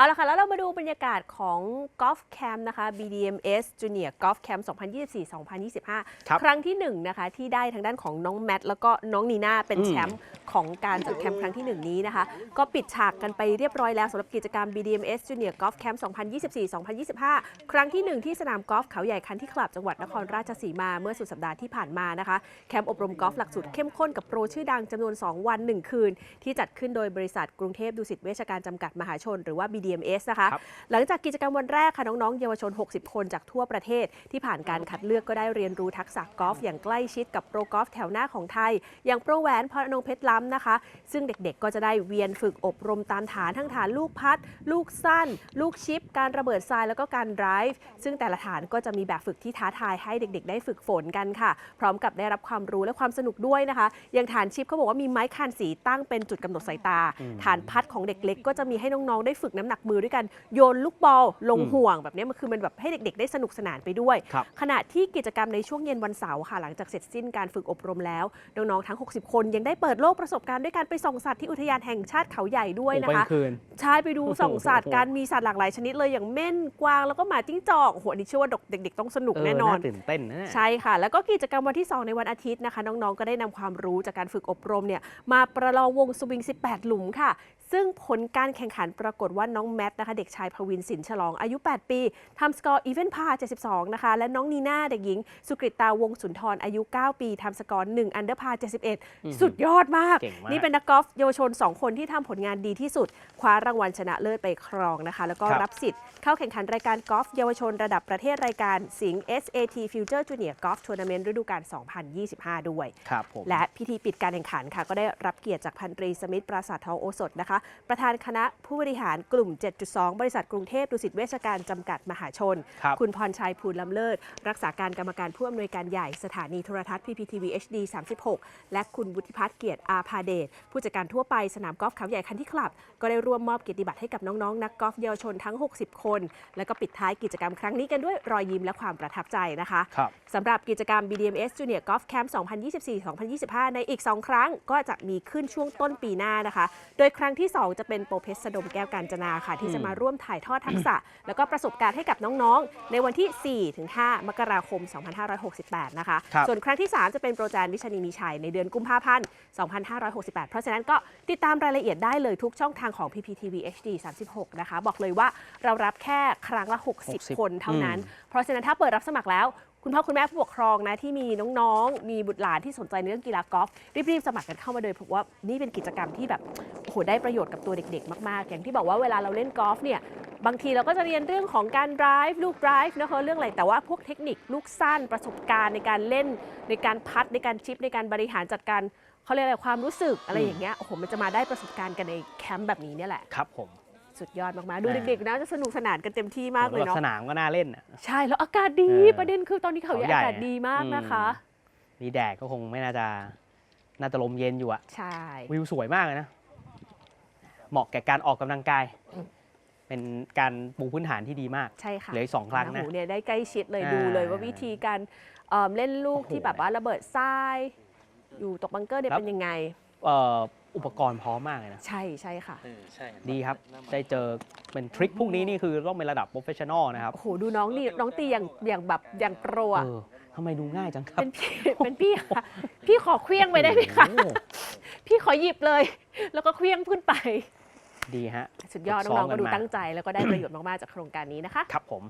เอาละค่ะ แล้วเรามาดูบรรยากาศของ Golf Camp นะคะ BDMS Junior Golf Camp 2024-2025 ครับครั้งที่1นะคะที่ได้ทางด้านของน้องแมท แล้วก็น้องนีน่าเป็นอืมแชมป์ของการจัดแคมป์ครั้งที่ 1 นี้นะคะ ก็ปิดฉากกันไปเรียบร้อยแล้วสำหรับกิจกรรม BDMS Junior Golf Camp 2024-2025 ครั้งที่ 1 ที่สนามกอล์ฟเขาใหญ่คันที่คลับจังหวัดนครราชสีมาเมื่อสุดสัปดาห์ที่ผ่านมานะคะแคมป์อบรมกอล์ฟหลักสูตรเข้มข้นกับโปรชื่อดังจำนวน 2 วัน 1 คืน ที่จัดขึ้นโดยบริษัทกรุงเทพดุสิตเวชการจำกัดมหาชนหรือว่า BDMS นะคะครับหลังจากกิจกรรมวันแรกค่ะน้องๆ เยาวชน 60 คนจากทั่วประเทศ ที่ผ่านการคัดเลือกก็ได้เรียนรู้ทักษะกอล์ฟอย่างใกล้ชิดกับโปรกอล์ฟแถวหน้าของไทย อย่างโปรแหวนพรอนงเพชรล้ำนะคะ ซึ่งเด็กๆ ก็จะได้เวียนฝึกอบรมตามฐานทั้งฐานลูกพัด ลูกสั้น ลูกชิป การระเบิดทรายแล้วก็การไดรฟ์ซึ่งแต่ละฐานก็จะมีแบบฝึกที่ท้าทายให้เด็ก ๆ ได้ฝึกฝนกันค่ะ พร้อมกับได้รับความรู้และความสนุกด้วยนะคะ อย่างฐานชิปเขาบอกว่ามีไม้คานสีตั้งเป็นจุดกำหนดสายตา ฐานพัดของเด็กเล็กก็จะมีให้น้องๆได้ฝึกน้ำหนักมือด้วยกันโยนลูกบอลลงอืมห่วงแบบนี้มันคือมันแบบให้เด็ก ๆ ได้สนุกสนานไปด้วยครับขณะที่กิจกรรมในช่วงเย็นวันเสาร์ค่ะหลังจากเสร็จสิ้นการฝึกอบรมแล้วน้องๆทั้ง 60 คนยังได้เปิดโลกประสบการณ์ด้วยการไปส่องสัตว์ที่อุทยานแห่งชาติเขาใหญ่ด้วยโอ้นะไปกคะลางคืนใช่ไปดูส่องสัตว์โอ้โหการมีสัตว์หลากหลายชนิดเลยอย่างเม่นกวางแล้วก็หมาจิ้งจอกโอ้โหอันนี้เชื่อว่าเด็ก ๆ ต้องสนุกแน่นอนเตื่นเต้นนะเนี่ยใช่ค่ะ แล้วก็กิจกรรมวันที่ 2 ในวันอาทิตย์นะคะ น้องๆก็ได้นำความรู้จากการฝึกอบรมเนี่ยมาประลองวงสวิง 18 หลุมค่ะ ซึ่งผลการแข่งขันปรากฏว่าน้องแมทนะคะเด็กชายพวินสินฉลองอายุ 8 ปีทำสกอร์อีเวนต์พา72 นะคะ และน้องนีน่าเด็กหญิง สุกริตตาวงสุนทรอายุ 9 ปีทำสกอร์1อันเดอร์พา71 สุดยอดมากเก่งมาก นี่เป็นนักกอล์ฟเยาวชน 2 คนที่ทำผลงานดีที่สุด คว้ารางวัลชนะเลิศไปครองนะคะ แล้วก็ครับรับสิทธิ์เข้าแข่งขันรายการกอล์ฟเยาวชนระดับประเทศรายการสิงห์ SAT Future Junior Golf Tournament ฤดูกาล 2025 ด้วยครับผมและพิธีปิดการแข่งขันค่ะก็ได้รับเกียรติจากพันตรีสมิทธิ์ปราสาททองโอสถนะคะประธานคณะผู้บริหารกลุ่ม 7.2 บริษัทกรุงเทพดุสิตเวชการจำกัดมหาชนครับคุณพรชัยภูลลำเลิศ รักษาการกรรมการผู้อำนวยการใหญ่สถานีโทรทัศน์ PPTV HD 36 และคุณวุฒิพัฒน์เกียรติอาภาเดชผู้จัดการทั่วไปสนามกอล์ฟเขาใหญ่คันที่คลับ ก็ได้ร่วมมอบเกียรติบัตรให้กับน้องๆ นักกอล์ฟเยาวชนทั้ง 60 คน แล้วก็ปิดท้ายกิจกรรมครั้งนี้กันด้วยรอยยิ้มและความประทับใจนะคะครับ สำหรับกิจกรรม BDMS Junior Golf Camp 2024-2025 ในอีก 2 ครั้งก็จะมีขึ้นช่วงต้นปีหน้านะคะ โดยครั้งที่2 จะเป็นโปรเพชรสดมแก้วการจนาค่ะ ที่จะมาร่วมถ่ายทอดทักษะ แล้วก็ประสบการณ์ให้กับน้องๆ ในวันที่ 4-5 มกราคม 2568 นะคะ ครับ ส่วนครั้งที่ 3 จะเป็นโปรแจนวิชานีมีชัยในเดือนกุมภาพันธ์ 2568 เพราะฉะนั้นก็ติดตามรายละเอียดได้เลยทุกช่องทางของ PPTV HD 36 นะคะ บอกเลยว่าเรารับแค่ครั้งละ 60 60คนเท่านั้นอืมเพราะฉะนั้นถ้าเปิดรับสมัครแล้ว คุณพ่อคุณแม่ผู้ปกครองนะที่มีน้องๆ มีบุตรหลานที่สนใจในเรื่องกีฬากอล์ฟรีบๆ สมัครกันเข้ามาเลยเพราะว่านี่เป็นกิจกรรมที่แบบโอ้โหได้ประโยชน์กับตัวเด็กๆ มากๆ อย่างที่บอกว่าเวลาเราเล่นกอล์ฟเนี่ยบางทีเราก็จะเรียนเรื่องของการ drive ลูก drive นะคะเรื่องอะไรแต่ว่าพวกเทคนิคลูกสั้นประสบการณ์ในการเล่น ในการพัดในการชิปในการบริหารจัดการเขาเรียกอะไรความรู้สึกอะไรอย่างเงี้ยโอ้โหมันจะมาได้ประสบการณ์กันในแคมป์แบบนี้เนี่ยแหละครับผม สุดยอดมากๆ ดูอ่าเด็กๆนะจะสนุกสนานกันเต็มที่มากเลยแล้วเนาะสนามก็น่าเล่นน่ะใช่แล้วอากาศดีเออประเด็นคือตอนนี้เขาใหญ่เขาใหญ่อากาศดีมากนะคะมีแดดก็คงไม่น่าจะน่าจะลมเย็นอยู่อะใช่วิวสวยมากเลยนะ เหมาะแก่การออกกำลังกายอืมเป็นการปูพื้นฐานที่ดีมาก ใช่ค่ะเหลืออีกสองครั้งนะโโหเนี่ยได้ใกล้ชิดเลยอ่าดูเลยว่าวิธีการเอิ่มเล่นลูกโอ้โหที่แบบว่าระเบิดทราย อยู่ตกบังเกอร์เนี่ยแล้วเป็นยังไงเอ่ออุปกรณ์พร้อมมากเลยนะ ใช่ใช่ค่ะ เออใช่ดีครับ ได้เจอเป็นทริคพวกนี้นี่คือต้องเป็นระดับโปรเฟชชั่นอลนะครับโอ้โห ดูน้องนี่น้องตีอย่างอย่างแบบอย่างโปรอะเออทำไมดูง่ายจังครับเป็นพี่เป็นพี่ค่ะ พี่ขอเคลี้ยงไปได้ไหมคะ โอ้โหพี่ขอหยิบเลย แล้วก็เคลี้ยงขึ้นไป ดีฮะ สุดยอดฝึกซ้อน้อมงๆก็ดูกันมา ตั้งใจ แล้วก็ได้ประโยชน์มาก ๆ จากโครงการนี้นะคะ ครับผม